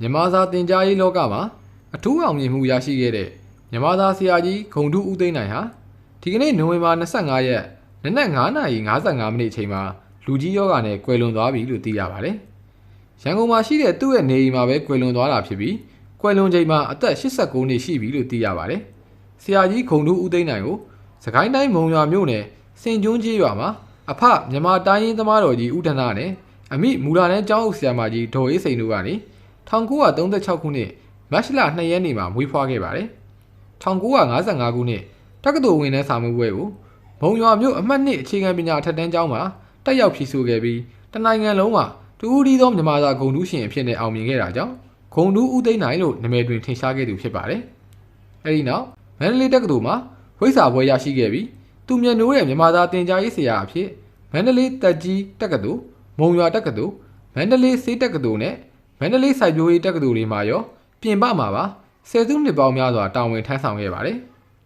မြန်မာစာသင်ကြားရေးလောကမှာအထူးအောင်မြင်မှုရရှိခဲ့တဲ့မြန်မာစာဆရာကြီးဂုံတုဦးသိန်းနိုင်ဟာဒီကနေ့နိုဝင်ဘာ25ရက်နနက်9:55မိနစ်အချိန်မှာလူကြီးယောဂနဲ့ကွယ်လွန်သွားပြီလို့သိရပါတယ်။ရန်ကုန်မှာရှိတဲ့သူ့ရဲ့နေအိမ်မှာပဲကွယ်လွန်သွားတာဖြစ်ပြီးကွယ်လွန်ချိန်မှာအသက်89နှစ်ရှိပြီလို့သိရပါတယ်။ဆရာကြီးဂုံတုဦးသိန်းနိုင်ကိုစကိုင်းတိုင်းမုံရွာမြို့နယ်စင်ကျွန်းကြီးရွာမှာအဖမြန်မာတိုင်းရင်းသမားတော်ကြီးဦးဒနာနဲ့အမိမူလာနဲ့ကျောင်းအုပ်ဆရာမကြီးဒေါ်အေးစိန်တို့ကနေ 1936ခုနှစ်မတ်လ2ရက်နေ့မှာမွေးဖွားခဲ့ပါတယ်။1955ခုနှစ်တက္ကသိုလ်ဝင်တဲ့စာမှုပွဲကိုမုံရွာမြို့အမှတ်2အခြေခံပညာထက်တန်းကျောင်းမှာတက်ရောက်ဖြည့်ဆို့ခဲ့ပြီးတနိုင်ငံလုံးမှာတူဦးဒီသောမြန်မာစာဂုဏ်ထူးရှင်အဖြစ်နဲ့အောင်မြင်ခဲ့တာကြောင့်ဂုံထူးဦးသိန်းနိုင်လို့နာမည်တွင်ထင်ရှားခဲ့သူဖြစ်ပါတယ်။အဲဒီနောက်မန္တလေးတက္ကသိုလ်မှာဝိဇ္ဇာဘွဲရရှိခဲ့ပြီးသူမြတ်နိုးတဲ့မြန်မာသားတင်ကြားရေးဆရာအဖြစ်မန္တလေးတက်ကြီးတက္ကသိုလ်မုံရွာတက္ကသိုလ်မန္တလေးစေးတက္ကသိုလ်နဲ့မ န္တလေးစိုက်ပျိုးရေးတက္ကသိုလ်တွေမှာရောပြင်ပမှာပါဆယ်စုနှစ်ပေါင်းများစွာတာဝန်ထမ်းဆောင်ခဲ့ပါတယ်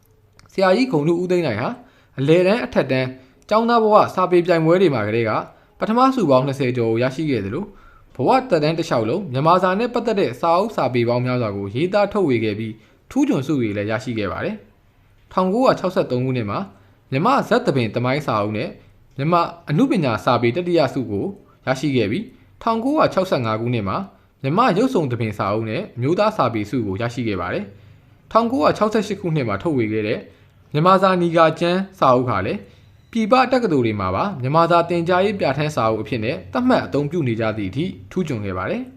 ။ဆရာကြီးဂုံထူးဦးသိန်းနိုင်ဟာအလဲတန်းအထက်တန်းကျောင်းသားဘဝစာပေပြိုင်ပွဲတွေမှာကလေးကပထမစုပေါင်း20ကျော်ကိုရရှိခဲ့သလိုဘဝတက်တန်းတစ်လျှောက်လုံးမြန်မာစာနဲ့ပတ်သက်တဲ့စာအုပ်စာပေပေါင်းများစွာကိုရေးသားထုတ်ဝေခဲ့ပြီးထူးချွန်စုတွေလည်းရရှိခဲ့ပါတယ်။1963ခုနှစ်မှာမြမဇက်သပင်တမိုင်းစာအုပ်နဲ့မြမအမှုပညာစာပေတတိယစုကိုရရှိခဲ့ပြီး1965ခုနှစ်မှာ မြမရုပ်ဆောင်သပင်စာအုပ်နဲ့မျိုးသားစာပေစုကိုရရှိခဲ့ပါတယ်။1968ခုနှစ်မှာထုတ်ဝေခဲ့တဲ့မြမစာနီဂါကျန်းစာအုပ်ခါလည်းပြည်ပတက္ကသိုလ်တွေမှာပါမြမစာတင် जा ရေးပြဋ္ဌာန်းစာအုပ်အဖြစ်နဲ့သတ်မှတ်အသုံးပြုနေကြသည့်အထိထူးချွန်ခဲ့ပါတယ်။